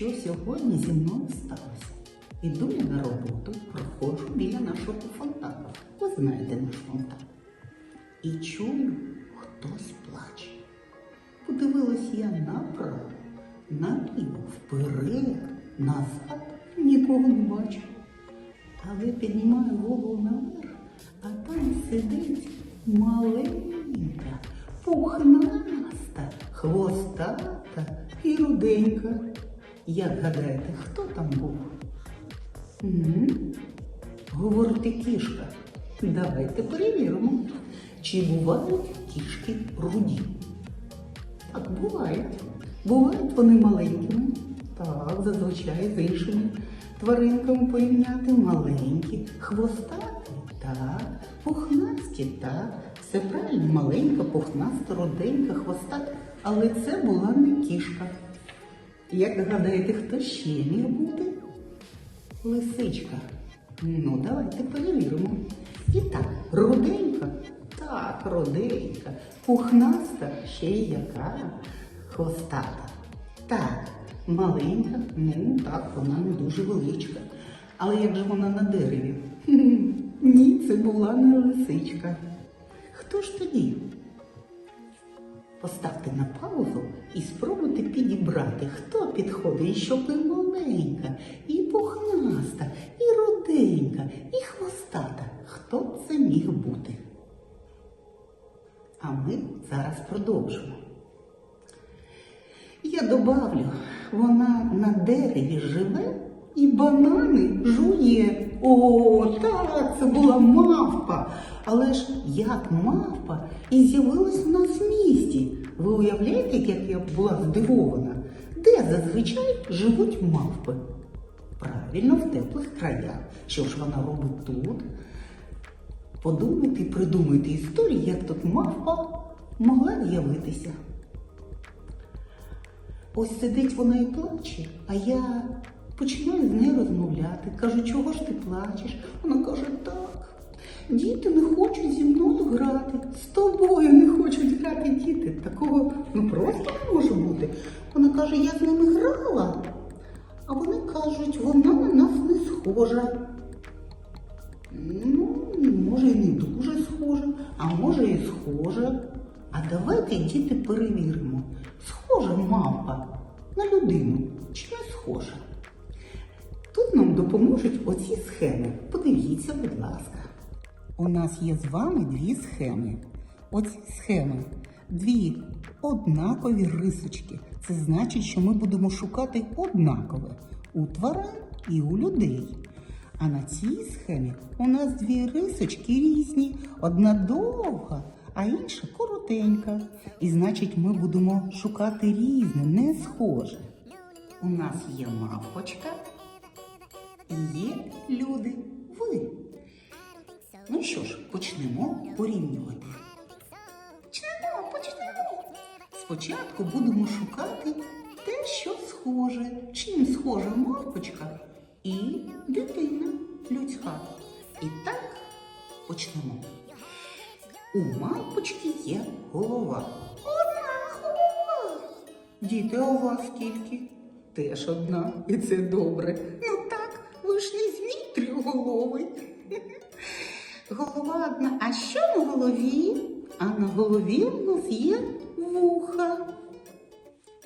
Що сьогодні зі мною сталося? Іду я на роботу, проходжу біля нашого фонтану. Ви знаєте наш фонтан. І чую, хтось плаче. Подивилась я направо, наліво, вперед, назад, нікого не бачу. Але піднімаю голову наверх, а там сидить маленька, пухнаста, хвостата і руденька. Як гадаєте, хто там був? М? Говорите кішка. Давайте перевіримо, чи бувають кішки руді. Так, бувають. Бувають вони маленькими. Так, зазвичай з іншими тваринками порівняти маленькі, хвостаті, так, пухнасті, так. Все правильно, маленька, пухнаста, руденька, хвостата. Але це була не кішка. Як гадаєте, хто ще міг бути? Лисичка. Ну, давайте перевіримо. І так, руденька. Так, руденька. Пухнаста, ще й яка. Хвостата. Так, маленька, ну так, вона не дуже величка. Але як же вона на дереві? Ні, це була не лисичка. Хто ж тоді? Поставте на паузу і спробуйте підібрати, хто підходить, щоб і маленька, і пухнаста, і руденька, і хвостата. Хто це міг бути? А ми зараз продовжимо. Я добавлю, вона на дереві живе і банани жує. О, так, це була мавпа. Але ж як мавпа і з'явилась в нас в місті. Ви уявляєте, як я була здивована? Де зазвичай живуть мавпи? Правильно, в теплих краях. Що ж вона робить тут? Подумайте придумайте історію, як тут мавпа могла з'явитися. Ось сидить вона і плаче, а я починаю з нею розмовляти. Кажу, чого ж ти плачеш? Вона каже, так. Діти не хочуть зі мною грати. З тобою не хочуть грати діти. Такого ну просто не може бути. Вона каже, я з ними грала. А вони кажуть, вона на нас не схожа. Ну, може, і не дуже схожа, а може і схожа. А давайте, діти, перевіримо, схожа мавпа на людину чи не схожа. Нам допоможуть оці схеми. Подивіться, будь ласка. У нас є з вами дві схеми. Оці схеми. Дві однакові рисочки. Це значить, що ми будемо шукати однакове у тварин і у людей. А на цій схемі у нас дві рисочки різні, одна довга, а інша коротенька. І значить, ми будемо шукати різне, не схоже. У нас є мавпочка є люди. Ви. Ну що ж, почнемо порівнювати. Почнемо, почнемо. Спочатку будемо шукати те, що схоже. Чим схожа мавпочка і дитина людська. І так почнемо. У мавпочки є голова. Одна голова. Діти, а у вас скільки? Теж одна, і це добре. Трьохголовий. Голова одна. А що на голові? А на голові у нас є вуха.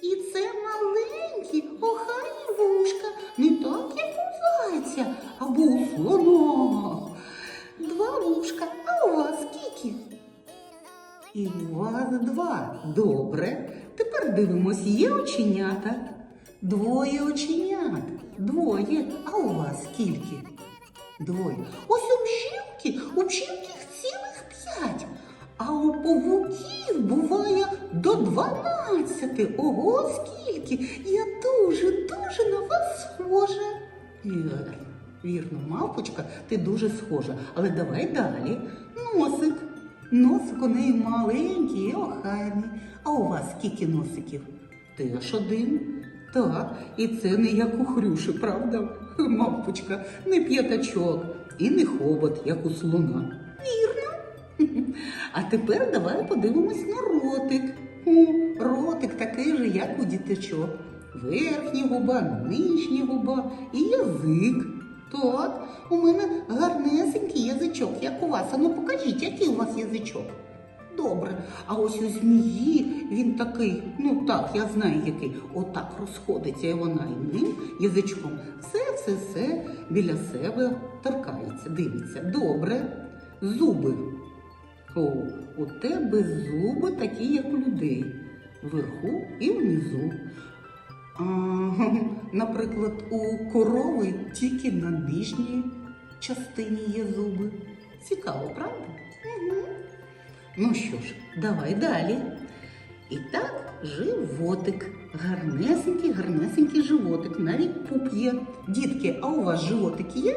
І це маленькі охайні вушка, не так, як у зайця або у слона. Два вушка, а у вас скільки? І у вас два. Добре. Тепер дивимось, є оченята. Двоє оченят. Двоє. А у вас скільки? Двоє. Ось у бжілки, у бжілки їх цілих п'ять. А у павуків буває до дванадцяти. Ого, скільки! Я дуже, дуже на вас схожа. Вірно, вірно, мавпочка, ти дуже схожа. Але давай далі. Носик. Носик у неї маленький і охайний. А у вас скільки носиків? Теж один. Так, і це не як у хрюші, правда? Мавпочка, не п'ятачок і не хобот, як у слона. Вірно. А тепер давай подивимось на ротик. О, ротик такий же, як у діточок. верхня губа, нижня губа і язик. Так, у мене гарнесенький язичок, як у вас. А ну покажіть, який у вас язичок. Добре, а ось у змії він такий, ну так, я знаю який, отак розходиться, і вона і ним язичком все, все, все біля себе торкається, дивиться. Добре. Зуби. О, у тебе зуби такі, як у людей, вверху і внизу. А, наприклад, у корови тільки на нижній частині є зуби. Цікаво, правда? Угу. Ну що ж, давай далі. І так, животик. Гарнесенький, гарнесенький животик. Навіть пуп є. Дітки, а у вас животик є?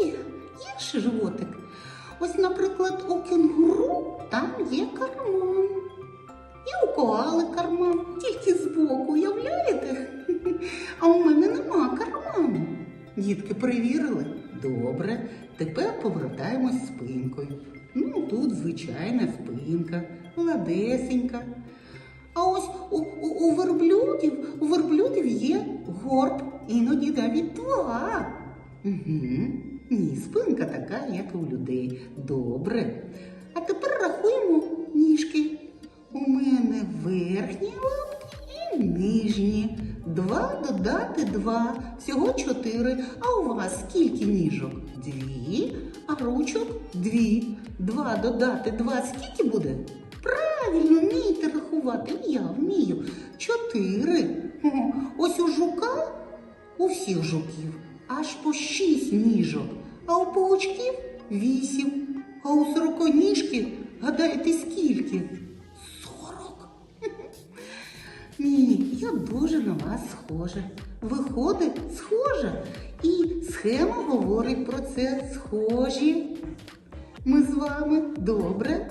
Є, є ще животик. Ось, наприклад, у кенгуру там є карман. І у коали карман, тільки збоку, уявляєте? А у мене нема карману. Дітки перевірили? Добре. Тепер повертаємось спинкою. Ну, тут звичайна спинка, гладесенька. А ось у, у, у верблюдів, у верблюдів є горб, іноді навіть два. Угу. Ні, спинка така, як і у людей. Добре. А тепер рахуємо ніжки. У мене верхні лапки і нижні. Два додати два. Всього чотири. А у вас скільки ніжок? Дві, а ручок дві. Два додати два. Скільки буде? Правильно, вмієте рахувати. Я вмію. Чотири. Ось у жука, у всіх жуків, аж по шість ніжок, а у павучків вісім. А у сороконіжки, гадаєте, скільки? Сорок. Ні, я дуже на вас схожа. Виходить, схожа. І схема говорить про це схожі. Ми з вами добре.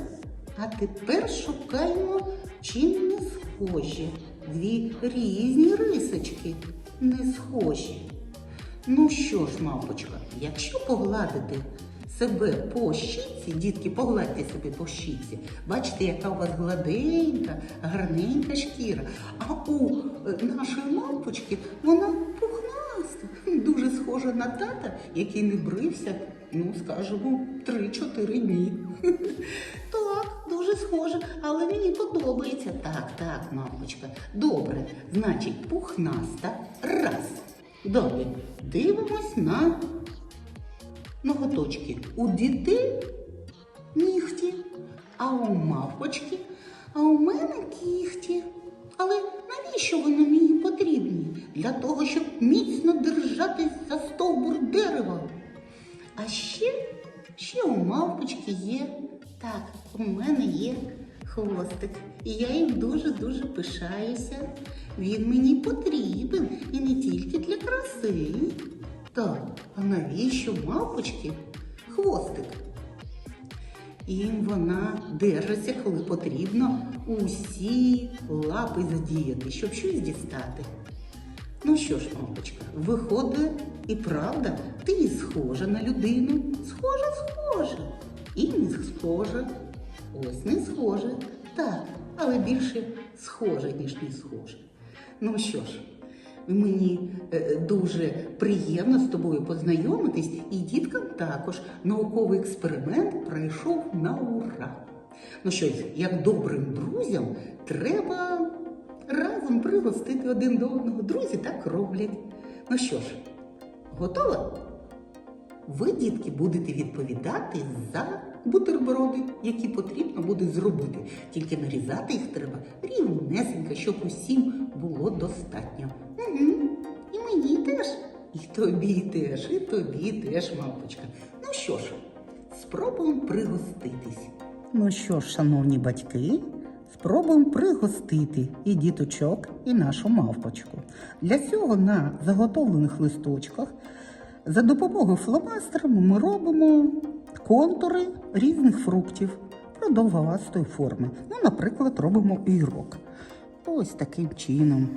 А тепер шукаємо, чим не схожі. Дві різні рисочки не схожі. Ну що ж, мавпочка, якщо погладити себе по щіці, дітки, погладьте себе по щіці, бачите, яка у вас гладенька, гарненька шкіра. А у е, нашої мавпочки вона пухнаста, дуже схожа на тата, який не брився, ну, скажімо, 3-4 дні. Так, схоже, але мені подобається. Так, так, мавпочка. Добре, значить, пухнаста. Раз. Далі дивимось на ноготочки. У дітей нігті, а у мавпочки, а у мене кіхті. Але навіщо вони мені потрібні? Для того, щоб міцно держатись за стовбур дерева. А ще, ще у мавпочки є. Так, у мене є хвостик. І я їм дуже-дуже пишаюся. Він мені потрібен і не тільки для краси. Так, а навіщо мавпочки хвостик? Їм вона держиться, коли потрібно усі лапи задіяти, щоб щось дістати. Ну що ж, мамочка, виходить і правда, ти схожа на людину. Схожа, схожа. І не схожа. Ось не схожа. Так, але більше схожа, ніж не схожа. Ну що ж, мені е, дуже приємно з тобою познайомитись, і діткам також науковий експеримент пройшов на ура. Ну що, як добрим друзям, треба разом пригостити один до одного. Друзі так роблять. Ну що ж, готова? Ви, дітки, будете відповідати за бутерброди, які потрібно буде зробити. Тільки нарізати їх треба рівнесенько, щоб усім було достатньо. Угу. І мені теж, і тобі теж, і тобі теж, мамочка. Ну що ж, спробуємо пригоститись. Ну що ж, шановні батьки, спробуємо пригостити і діточок, і нашу мавпочку. Для цього на заготовлених листочках за допомогою фломастера ми робимо контури різних фруктів продовгувастої форми. Ну, наприклад, робимо огірок. Ось таким чином.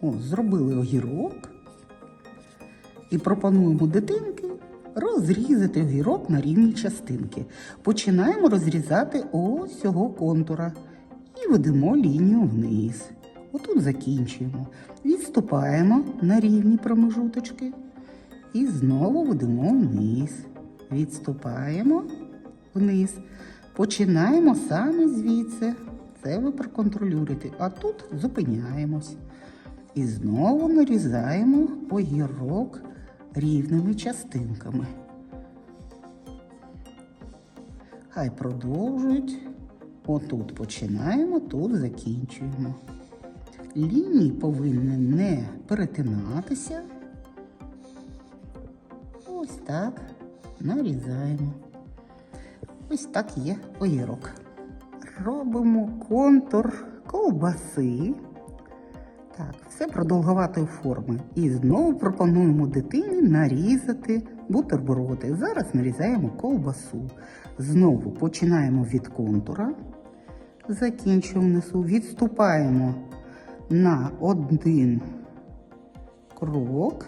О, зробили огірок і пропонуємо дитинки розрізати огірок на рівні частинки. Починаємо розрізати ось цього контура і ведемо лінію вниз. Отут закінчуємо. Відступаємо на рівні промежуточки і знову ведемо вниз. Відступаємо вниз. Починаємо саме звідси. Це ви проконтролюєте. А тут зупиняємось. І знову нарізаємо огірок рівними частинками. Хай продовжують. Отут починаємо, тут закінчуємо. Лінії повинні не перетинатися. Ось так нарізаємо. Ось так є огірок. Робимо контур ковбаси. Так, все продовгуватої форми. І знову пропонуємо дитині нарізати бутерброди. Зараз нарізаємо ковбасу. Знову починаємо від контура, закінчуємо внизу, відступаємо на один крок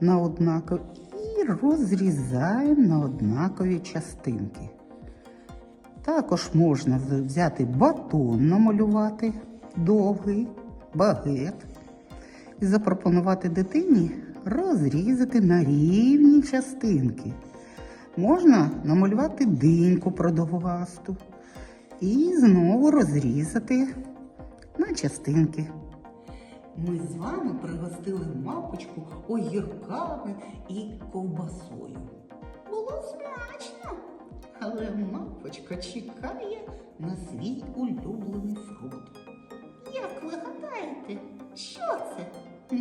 на однакові і розрізаємо на однакові частинки. Також можна взяти батон, намалювати довгий багет і запропонувати дитині розрізати на рівні частинки. Можна намалювати диньку продовгасту і знову розрізати на частинки. Ми з вами пригостили мапочку огірками і ковбасою. Було смачно, але мапочка чекає на свій улюблений фрукт. Що це?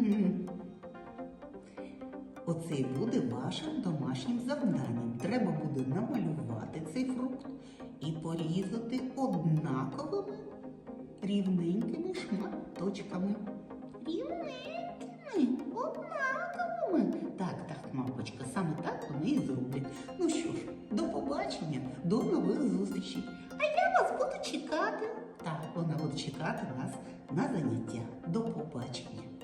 Оце і буде вашим домашнім завданням. Треба буде намалювати цей фрукт і порізати однаковими рівненькими шматочками. Рівненькими, однаковими. Так, так, мамочка, саме чекати нас на заняття. До побачення.